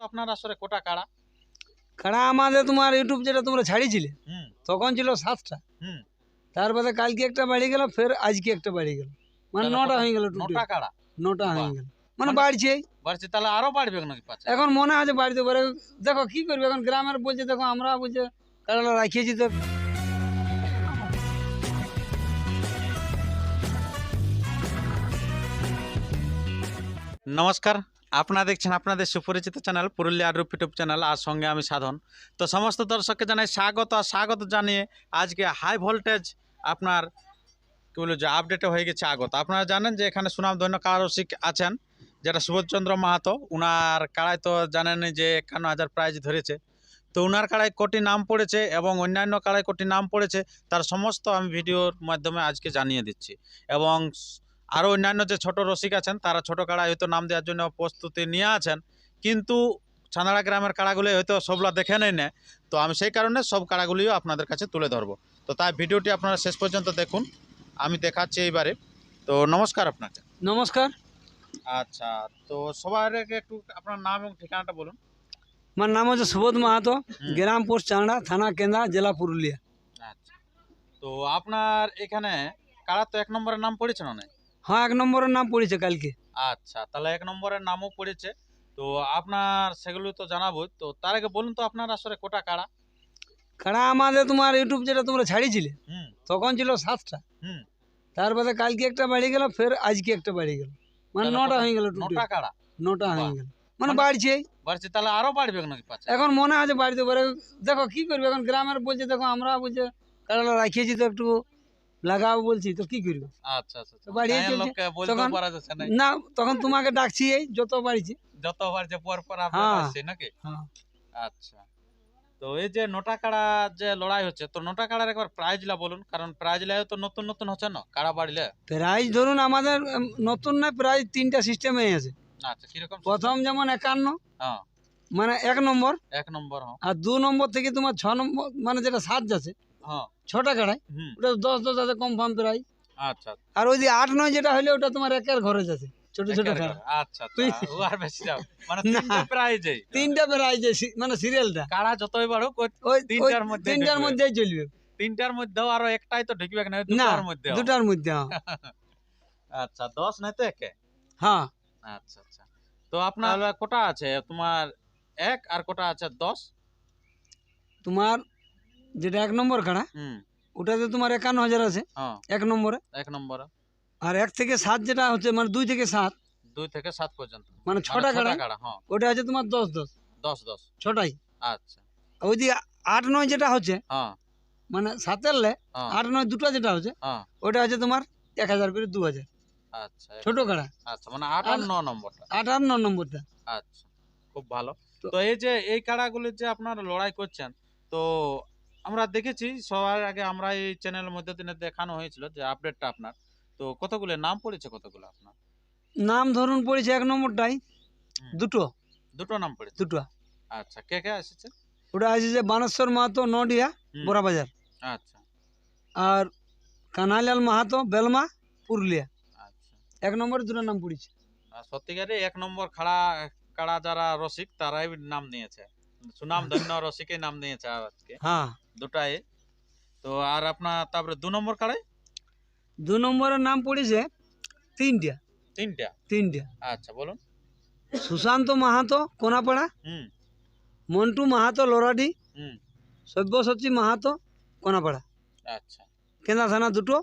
আপনার আসলে কোটা কাড়া কাড়া আমাদের তোমার ইউটিউব যেটা তোমরা ছাড়িয়েছিলে হুম তখন ছিল সাতটা হুম তারপরে কালকে একটা বাড়ি গেল ফের আজকে একটা বাড়ি গেল মানে তাহলে নটা কত? হয়ে গেল টোটাল নটা কাড়া নটা হয়ে বাহ। গেল মানে মানে- বাড়ছে বাড়ছে তাহলে আরও বাড়বে নাকি পাচ্ছে এখন মনে আছে বাড়িতে পারে দেখো কি করবে এখন গ্রামের বলছে দেখো আমরা বলছে কাড়াটা রাখিয়েছি তো নমস্কার আপনারা দেখছেন আপনাদের সুপরিচিত চ্যানেল পুরুলিয়া রূপ ইউটিউব চ্যানেল, আর সঙ্গে আমি সাধন। তো সমস্ত দর্শককে জানাই স্বাগত, আর স্বাগত জানিয়ে আজকে হাই ভোল্টেজ আপনার, কী বলব, যে আপডেটে হয়ে গেছে আগত। আপনারা জানেন যে এখানে সুনামধন্য কারসিক আছেন, যেটা সুবোধচন্দ্র মাহাতো। উনার কাড়ায় তো জানেনই যে একান্ন হাজার প্রাইজ ধরেছে। তো উনার কাড়ায় কোটি নাম পড়েছে এবং অন্যান্য কাড়ায় কোটি নাম পড়েছে, তার সমস্ত আমি ভিডিওর মাধ্যমে আজকে জানিয়ে দিচ্ছি। এবং আরও অন্যান্য যে ছোট রসিক আছেন তারা ছোট কাড়ায় হয়তো নাম দেওয়ার জন্য প্রস্তুতি নিয়ে আছেন কিন্তু ছানাড়া গ্রামের কাড়াগুলি হয়তো সবলা দেখে নেই না। তো আমি সেই কারণে সব কাড়াগুলিও আপনাদের কাছে তুলে ধরবো। তো তাই ভিডিওটি আপনারা শেষ পর্যন্ত দেখুন। আমি দেখাচ্ছি এইবারে। তো নমস্কার আপনাকে। নমস্কার। আচ্ছা তো সবার আগে একটু আপনার নাম এবং ঠিকানাটা বলুন। আমার নাম হচ্ছে সুবোধ মাহাতো হুম। গ্রাম পোস্ট চাংড়া থানা কেন্দা জেলা পুরুলিয়া। আচ্ছা। তো আপনার এখানে কাড়া তো এক নম্বরের নাম পড়েছে না অনেক? হ্যাঁ এক নম্বরের নাম পড়েছে কালকে। আচ্ছা তাহলে এক নম্বরের নামও পড়েছে। তো আপনার সেগুলো তো জানাব। তো তার আগে বলুন তো আপনার আসলে কোটা কাড়া কাড়া আমাদের তোমার ইউটিউব যেটা তোমরা ছাড়িয়েছিলে হুম। তখন ছিল সাতটা। হুম। তারপরে কালকে একটা বাড়ি গেল ফের আজকে একটা বাড়ি গেল। মানে নটা হয়ে গেল নটা কাড়া নটা হয়ে বাহ। গেল। মানে মানে- বাড়ছে। বাড়ছে তাহলে আরও বাড়বে নাকি এখন মনে আছে বাড়িতে পারে দেখো কি করবে? এখন গ্রামের বলছে দেখো আমরা বলছে কাড়াটা রাখিয়েছি তো একটু। লাগাবো বলছি তো কি করব? আচ্ছা আচ্ছা বাড়িয়ে চলছে। তখন- না। না তখন তোমাকে ডাকছি এই যত বাড়িছি। যতবার যে পর পর হ্যাঁ। আসছে নাকি? হ্যাঁ। আচ্ছা। তো এই যে নোটা কাড়া যে লড়াই হচ্ছে তো নোটা কাড়ার একবার প্রাইজ লা বলুন কারণ প্রাইজ লা তো নতুন নতুন হচ্ছে না কাড়া বাড়িলে প্রাইজ ধরুন আমাদের নতুন না প্রাইজ তিনটা সিস্টেম হয়ে আছে আচ্ছা কীরকম প্রথম যেমন একান্ন হ্যাঁ। মানে এক নম্বর এক নম্বর আর দু নম্বর থেকে তোমার ছ নম্বর মানে যেটা সাত যাচ্ছে হ্যাঁ। ছটা হুম। ওটা দশ দশ আছে কনফার্ম প্রাইজ আচ্ছা আর ওই যে আট নয় যেটা হলে ওটা তোমার একের ঘরে যাচ্ছে ছোট ছোট আচ্ছা আচ্ছা। ও আর বেশি যাও মানে। তিনটে প্রাইজে তিনটা প্রাইজ মানে সিরিয়ালটা। কাড়া যতই বাড়ুক ওই তিনটার মধ্যে তিনটার। মধ্যেই চলবে। তিনটার মধ্যেও আরও একটাই তো ঢুকবে না দুটার মধ্যে দুটার মধ্যে। আচ্ছা দশ নাই তো একে? হ্যাঁ। আচ্ছা আচ্ছা। তো আপনার কোটা আছে? তোমার এক আর কোটা আছে দশ? তোমার যেটা এক নম্বর কাড়া ওটাতে তোমার একান্ন হাজার আছে। হ্যাঁ। এক নম্বরে। এক নম্বর। আর এক থেকে সাত যেটা হচ্ছে মানে দুই থেকে সাত। দুই থেকে সাত পর্যন্ত। মানে মানে ছটা কাড়া হ্যাঁ। ওটা আছে তোমার দশ দশ। দশ দশ। ছটাই। আচ্ছা। ওই দিকে আট নয় যেটা হচ্ছে হ্যাঁ। মানে সাতের লে আট নয় দুটো যেটা হচ্ছে ওটা হচ্ছে তোমার এক হাজার করে দু হাজার। আচ্ছা। ছোট কাড়া আচ্ছা মানে আট আর ন নম্বরটা। আট আর ন নম্বরটা। আচ্ছা খুব ভালো। তো- তো এই যে এই কাড়াগুলির যে আপনারা লড়াই করছেন তো আমরা দেখেছি সবার আগে আমরা এই চ্যানেলের মধ্যে দিনে দেখানো হয়েছিল যে আপডেটটা আপনার। তো কতগুলো? নাম পড়েছে কতগুলো আপনার? নাম ধরুন পড়েছে এক নম্বরটাই। দুটো। দুটো নাম পড়েছে? দুটো। আচ্ছা কে কে এসেছে? ওটা যে বানেশ্বর মাহাতো নডিয়া হুম, বোরাবাজার আচ্ছা। আর কানাইলাল মাহাতো বেলমা পুরুলিয়া। আচ্ছা। এক নম্বরে দুটো নাম পড়েছে। আর সত্যিকারে এক নম্বর খাড়া কাড়া যারা রসিক তারাই নাম নিয়েছে। সুনাম ধন্য রসিকে নাম নিয়েছে আজকে হ্যাঁ দুটাই তো আর আপনার তারপরে দু নম্বর কাড়াই দু নম্বরের নাম পড়েছে তিনটা তিনটা তিনটা আচ্ছা বলুন সুশান্ত মাহাতো কোনাপাড়া হুম মন্টু মাহাতো লোরাডি হুম সব্যসাচী মাহাতো কোনাপাড়া আচ্ছা কেন্দা থানা দুটো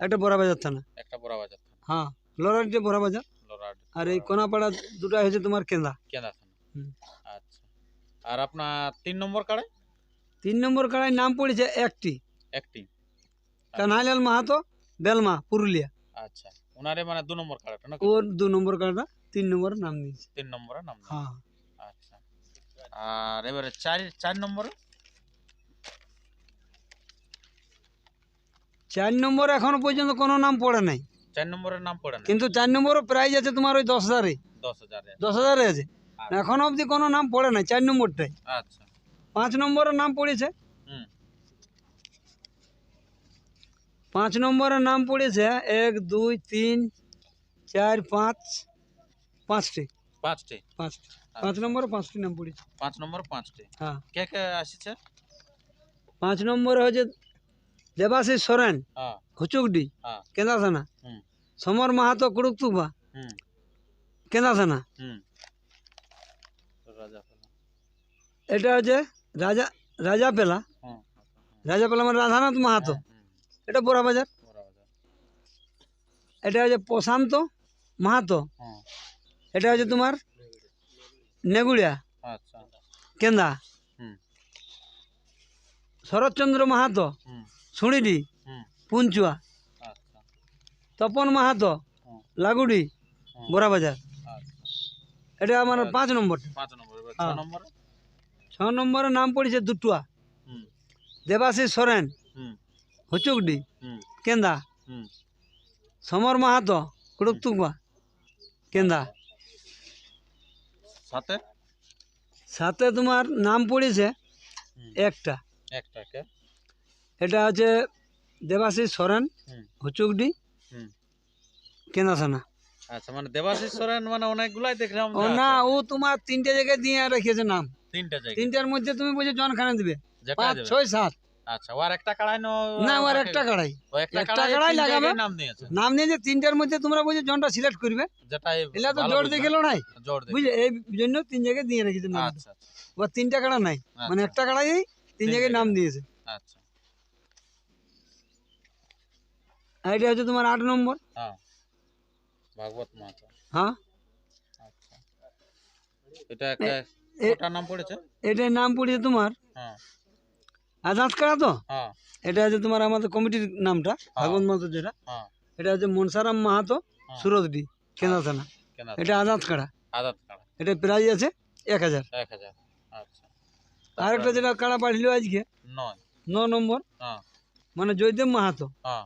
একটা বড়াবাজার থানা একটা বড় বাজার থানা হ্যাঁ লোরাডিটা বড়াবাজার লোরাড আর এই কোনাপাড়া দুটো হয়েছে তোমার কেন্দা কেনা থানা হুম। আচ্ছা আর আপনার তিন নম্বর কাড়াই? তিন নম্বর কাড়ায় নাম পড়েছে একটি। একটি। কানহাইলাল মাহাতো বেলমা পুরুলিয়া। আচ্ছা ওনারে মানে দু নম্বর কাড়াটা না ওর দু নম্বর কাড়াটা তিন নম্বর নাম নিয়েছে তিন নম্বরে নাম হ্যাঁ। আচ্ছা। আর এবারে চার চার নম্বরে? চার নম্বর এখনও পর্যন্ত কোনো নাম পড়ে নাই। চার নম্বরের নাম পড়ে না কিন্তু চার নম্বরও প্রাইজ আছে তোমার ওই দশ হাজারে। দশ হাজারে দশ হাজারে আছে। এখনও অবধি কোনো নাম পড়ে নাই চার নম্বরটাই। আচ্ছা। পাঁচ নম্বরের নাম পড়েছে? হুম। পাঁচ নম্বরের নাম পড়েছে এক দুই তিন চার পাঁচ পাঁচটি। পাঁচটি? পাঁচটি। পাঁচ নম্বরে পাঁচটি নাম পড়েছে। পাঁচ নম্বর পাঁচটি। হ্যাঁ। কে কে আসছে? পাঁচ নম্বরে হচ্ছে দেবাশিস সোরেন হ্যাঁ। হুচুকডি হ্যাঁ। কেন্দা থানা হুম। সমর মাহাতো কুড়ুকতুবা হুম কেন্দা থানা হুম রাজা পেলা এটা হচ্ছে রাজা রাজা পেলা। রাজা পেলা মানে রাধানাথ মাহাতো। এটা বোরা বাজার। এটা হচ্ছে প্রশান্ত মাহাতো। এটা হচ্ছে তোমার নেগুড়িয়া। আচ্ছা। কেন্দা। শরৎচন্দ্র মাহাতো। সুড়িডি পুঞ্চুয়া। আচ্ছা। তপন মাহাতো। লাগুড়ি। হুম। বোরা বাজার। আচ্ছা। এটা আমার পাঁচ নম্বর। পাঁচ নম্বর এবার ছ হ্যাঁ। নম্বরে ছ নম্বরের নাম পড়েছে দুটুয়া। হুম। দেবাশিস সোরেন। হুচুকডি। হুম। কেন্দা। সমর মাহাতো। কুড়ুকতুবা কেন্দা। সাথে সাথে তোমার নাম পড়েছে একটা। একটা এটা হচ্ছে দেবাশিস সোরেন হুচুকডি হুম। কেন্দা থানা আচ্ছা মানে দেবাশিস সোরেন মানে অনেকগুলাই দেখলাম। ও না ও তোমার তিনটে জায়গায় দিয়ে রেখেছে নাম। তিনটা জায়গা তিনটার মধ্যে তুমি বলছো জনখানে দিবে। পাঁচ ছয় সাত। আচ্ছা ওর একটা কাড়াই না ওর একটা কাড়াই। একটা একটা কাড়াই কাড়াই তিন লাগাবে। নাম দিয়েছে। নাম নিয়ে যে তিনটার মধ্যে তোমরা বলছো জনটা সিলেক্ট করবে। তো জোর বুঝলে? এই জন্য তিন জায়গায় দিয়ে রেখেছে নাম। আচ্ছা ও তিনটা কাড়া নাই। মানে আচ্ছা, একটা কাড়াই তিন জায়গায় নাম দিয়েছে। আচ্ছা। আর এটা হচ্ছে তোমার আট নম্বর। হ্যাঁ। ভাগবত হ্যাঁ। আচ্ছা। এটা একটা ওটার নাম পড়েছে? এটার নাম পড়েছে তোমার? হ্যাঁ। আজাদ কাড়া তো? হ্যাঁ। এটা হচ্ছে তোমার আমাদের কমিটির নামটা ভাগবত মাহাতো যেটা। হ্যাঁ। এটা হচ্ছে মনসারাম মাহাতো হ্যাঁ। সুরতডি কেন্দ্র থানা। এটা আজাদ কাড়া আদাত কাড়া এটা প্রাইজ আছে এক হাজার। এক হাজার। আচ্ছা। আর একটা যেটা কাড়া পাঠিল আজকে? নয়। ন নম্বর। হ্যাঁ। মানে জয়দেব মাহাতো। হ্যাঁ।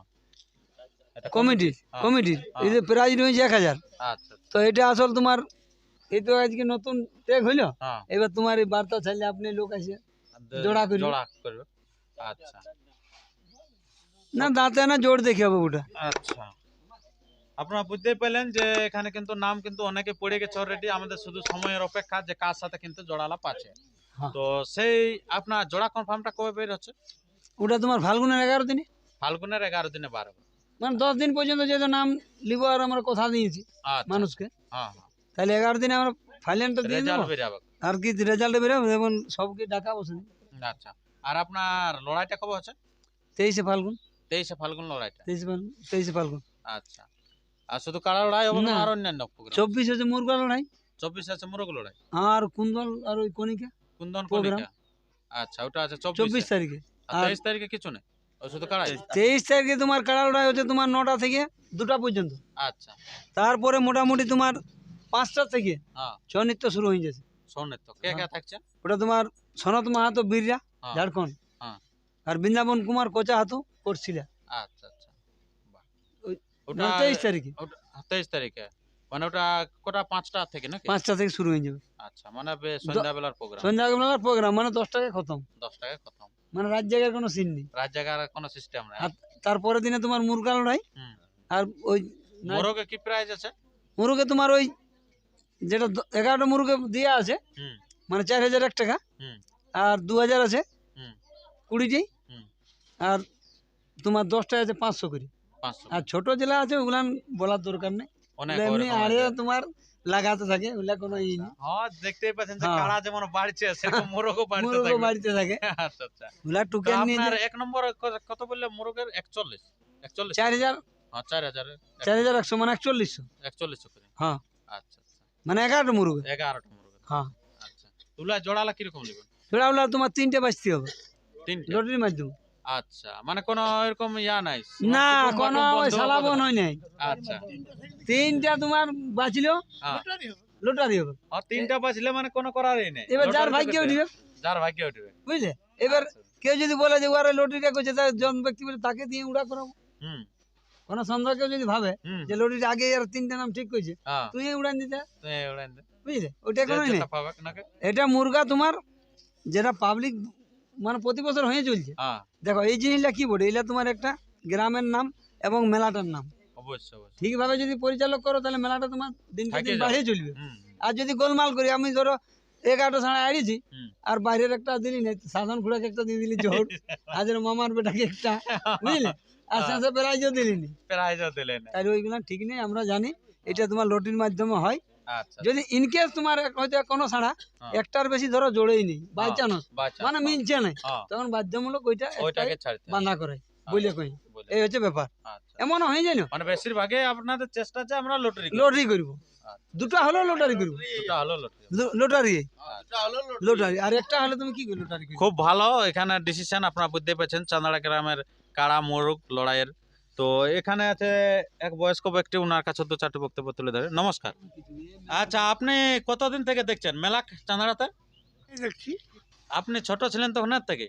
কমিটির হ্যাঁ। কমিটির। হ্যাঁ। এই যে প্রাইজ রয়েছে এক হাজার। আচ্ছা। তো এটা আসল তোমার এই তো আজকে নতুন ট্যাগ হইল? হ্যাঁ। এবার তোমার এই বার্তা চাইলে আপনি লোক জোড়া করবে। জোড়া করবে। আচ্ছা। না দাঁতে না জোর দেখে হবে ওটা। আচ্ছা। আপনারা বুঝতেই পেলেন যে এখানে কিন্তু নাম কিন্তু অনেকে পড়ে গেছে অলরেডি আমাদের শুধু সময়ের অপেক্ষা যে কার সাথে কিন্তু জোড়ালা পাচ্ছে হ্যাঁ। তো সেই আপনার জোড়া কনফার্মটা কবে বের হচ্ছে? ওটা তোমার ফাল্গুনের এগারো দিনে। ফাল্গুনের এগারো দিনে বারো মানে দশ দিন পর্যন্ত যেহেতু নাম লিব আর আমরা কথা দিয়েছি আচ্ছা। মানুষকে। হ্যাঁ হ্যাঁ। তাহলে এগারো দিনে আমরা ফাইলেনটা দিয়ে দেবো। আর কি রেজাল্ট বেরোবে যেমন সবকে ডাকা বসে আচ্ছা। আর আপনার লড়াইটা কবে হচ্ছে? তেইশে ফাল্গুন। তেইশে ফাল্গুন লড়াইটা? তেইশে ফাল্গুন তেইশে ফাল্গুন। আচ্ছা। আর শুধু কাড়া লড়াই হবে না। আর অন্যান্য চব্বিশ হচ্ছে মুরগা লড়াই। চব্বিশ আছে মুরগ লড়াই। আর কুন্দল আর ওই কণিকা কুন্দন Program। আচ্ছা ওটা আছে চব্বিশ। তারিখে। তেইশ তারিখে কিছু নেই? তেইশ তারিখে তোমার কাড়া লড়াই হচ্ছে? তোমার নটা থেকে দুটা পর্যন্ত। আচ্ছা। তারপরে মোটামুটি তোমার পাঁচটা থেকে হ্যাঁ। ছৌ নৃত্য শুরু হয়ে যাচ্ছে কে কে থাকছে ওটা তোমার সনত মাহাতো বীররা হ্যাঁ। ঝাড়খণ্ড। হ্যাঁ। আর বৃন্দাবন কুমার কোচা হাতু করছিল আচ্ছা। আচ্ছা ওটা তেইশ তারিখে। তেইশ তারিখে। মানে ওটা কোটা পাঁচটা থেকে নাকি? পাঁচটা থেকে শুরু হয়ে যাবে। আচ্ছা মানে সন্ধ্যাবেলার প্রোগ্রাম সন্ধ্যাবেলার প্রোগ্রাম মানে দশ টাকা খতম। দশ টাকা খতম। মানে রাত জায়গার কোনো সিন নেই। রাত জায়গার কোনো সিস্টেম নাই। তারপরের দিনে তোমার মুরগা লড়াই আর ওই মোরগে কি প্রাইস আছে? মুরগে তোমার ওই যেটা এগারোটা মুরগে দেওয়া আছে মানে চার হাজার এক টাকা। আর দু হাজার আছে। কুড়িটি আর তোমার দশটা আছে পাঁচশো করে। আর ছোট জেলা আছে ওগুলান বলার দরকার নেই। এমনি ওরকম তোমার লাগাতে থাকে ওগুলা কোনো ই নেই। হ্যাঁ দেখতেই পাচ্ছেন যে হ্যাঁ। কাড়া যেমন বাড়ছে সেরকম মোরগও বাড়তে মুরগও থাকবে। বাড়িতে থাকে। আচ্ছা আচ্ছা। ওগুলা তো নিয়ে আপনার এক নম্বর কত বললে মোরগের? একচল্লিশ। একচল্লিশ। চার হাজার। হ্যাঁ চার হাজার চার হাজার একশো মানে একচল্লিশশো করে। হ্যাঁ। আচ্ছা। মানে এগারোটা মুরগে। এগারোটা মোরগের হ্যাঁ। আচ্ছা। তুলা জোড়ালা কীরকম নেবেন? তোমার তিনটে বাঁচতে হবে। তিনটে? লটারির মাধ্যমে। আচ্ছা। মানে কোনো এরকম ইয়া নাই? না কোনো ওই সালাবন নাই। আচ্ছা। তিনটা তোমার বাঁচলো হ্যাঁ। লটারি হবে। আর তিনটা বাজলে মানে কোনো করারই নেই। এবার যার ভাগ্য উঠবে। যার ভাগ্য উঠবে। বুঝলে? এবার কেউ যদি বলে যে ওরা লটারিটা করছে তার জন ব্যক্তি বলে তাকে দিয়ে উড়া করাবো। হুম। কোনো সন্দেহ কেউ যদি ভাবে যে লটারিটা আগে আর তিনটা নাম ঠিক করেছে হ্যাঁ। তুই উড়ান দিতে। বুঝলে? ওটা কোনো নেই। এটা মুরগা তোমার যেটা পাবলিক মানে প্রতি বছর হয়ে চলছে। হ্যাঁ। দেখো এই জিনিসটা কি বলে এটা তোমার একটা গ্রামের নাম এবং মেলাটার নাম। ঠিকভাবে যদি পরিচালক করো তাহলে মেলাটা তোমার দিনকে দিন বাড়িয়ে চলবে। আর যদি গোলমাল করি আমি ধরো এগারোটা সাড়ে আড়িয়েছি হুম। আর বাইরের একটা দিলি না সাধন খুড়াকে একটা দিয়ে দিলি জোর হাজার মামার বেটাকে একটা বুঝলি? আর শেষে প্রাইজও দিলি নি প্রাইজও দিলেন। তাই ওইগুলো ঠিক নেই আমরা জানি এটা তোমার লটির মাধ্যমে হয়। আচ্ছা যদি ইনকেস তোমার হয়তো কোনো ছাড়া হ্যাঁ। একটার বেশি ধরো জোড়েই নেই বাই চান্স মানে মিলছে না। হ্যাঁ, তখন বাধ্যমূলক ওইটা। বাঁধা করে বুঝলে কই? এই হচ্ছে ব্যাপার। আচ্ছা। এমন হয়ে যায় না মানে বেশিরভাগে আপনাদের চেষ্টা আছে আমরা লটারি লটারি করব। আচ্ছা। দুটো হলেও লটারি করব। দুটা হলো লটারি লটারি। আচ্ছা। আর একটা হলে তুমি কি করবে? লটারি খুব ভালো এখানে ডিসিশন আপনারা বুঝতে পারছেন চান্দাড়া গ্রামের কাড়া মোরগ লড়াইয়ের। তো এখানে আছে এক বয়স্ক ব্যক্তি ওনার কাছে দু চারটি বক্তব্য তুলে ধরে। নমস্কার। আচ্ছা আপনি কতদিন থেকে দেখছেন মেলা চান্দাড়াতে দেখছি আপনি ছোট ছিলেন তখন এর থেকে?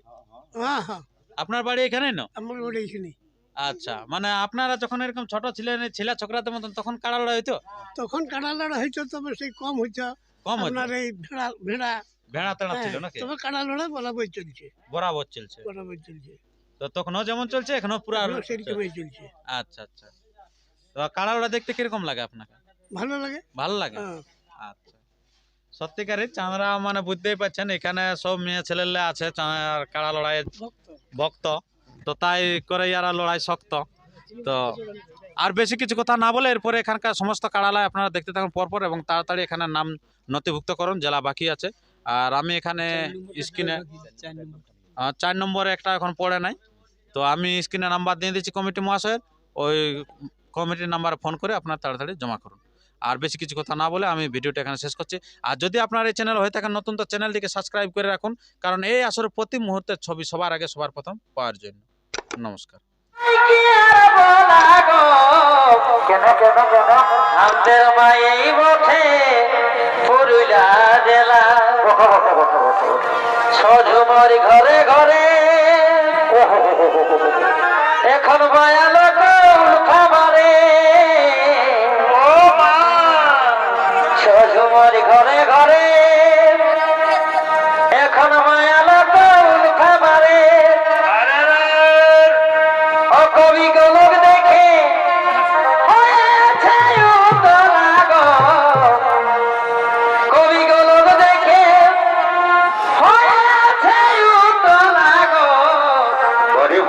আপনার বাড়ি এখানেই না? আমার এখানে আচ্ছা মানে আপনারা যখন এরকম ছোট ছিলেন ছেলে ছোকরাদের মতন তখন কাড়া লড়াই হইতো? তখন কাটা লড়া হইতো তবে সেই কম হইতো। কম হইতো? আপনার এই ভেড়া ভেড়া। ভেড়া তেড়া হ্যাঁ, ছিল নাকি? তবে কাটা লড়া বরাবর চলছে। বরাবর চলছে। বরাবর চলছে। তো তখনও যেমন চলছে এখনও পুরা এখনও সেরকমই চলছে। আচ্ছা আচ্ছা। তো কাড়া লড়াই দেখতে কীরকম লাগে আপনাকে? ভালো লাগে। ভালো লাগে? হ্যাঁ। আচ্ছা। সত্যিকারই চাঁদরা মানে বুঝতেই পারছেন এখানে সব মেয়ে ছেলেলে আছে কাড়া লড়াইয়ের ভক্ত। তো তাই করে ইয়ারা লড়াই শক্ত। তো আর বেশি কিছু কথা না বলে এরপরে এখানকার সমস্ত কাড়ালয় আপনারা দেখতে থাকুন পরপর এবং তাড়াতাড়ি এখানে নাম নথিভুক্ত করুন জেলা বাকি আছে। আর আমি এখানে স্ক্রিনে চার নম্বরে একটা এখন পড়ে নাই। তো আমি স্ক্রিনে নাম্বার দিয়ে দিচ্ছি কমিটি মহাশয়ের। ওই কমিটির নাম্বারে ফোন করে আপনার তাড়াতাড়ি জমা করুন। আর বেশি কিছু কথা না বলে আমি ভিডিওটা এখানে শেষ করছি। আর যদি আপনার এই চ্যানেল হয়ে থাকেন নতুন, তো চ্যানেলটিকে সাবস্ক্রাইব করে রাখুন। কারণ এই আসরে প্রতি মুহূর্তের ছবি সবার আগে, সবার প্রথম পাওয়ার জন্য। নমস্কার। ঘরে এখন ভাই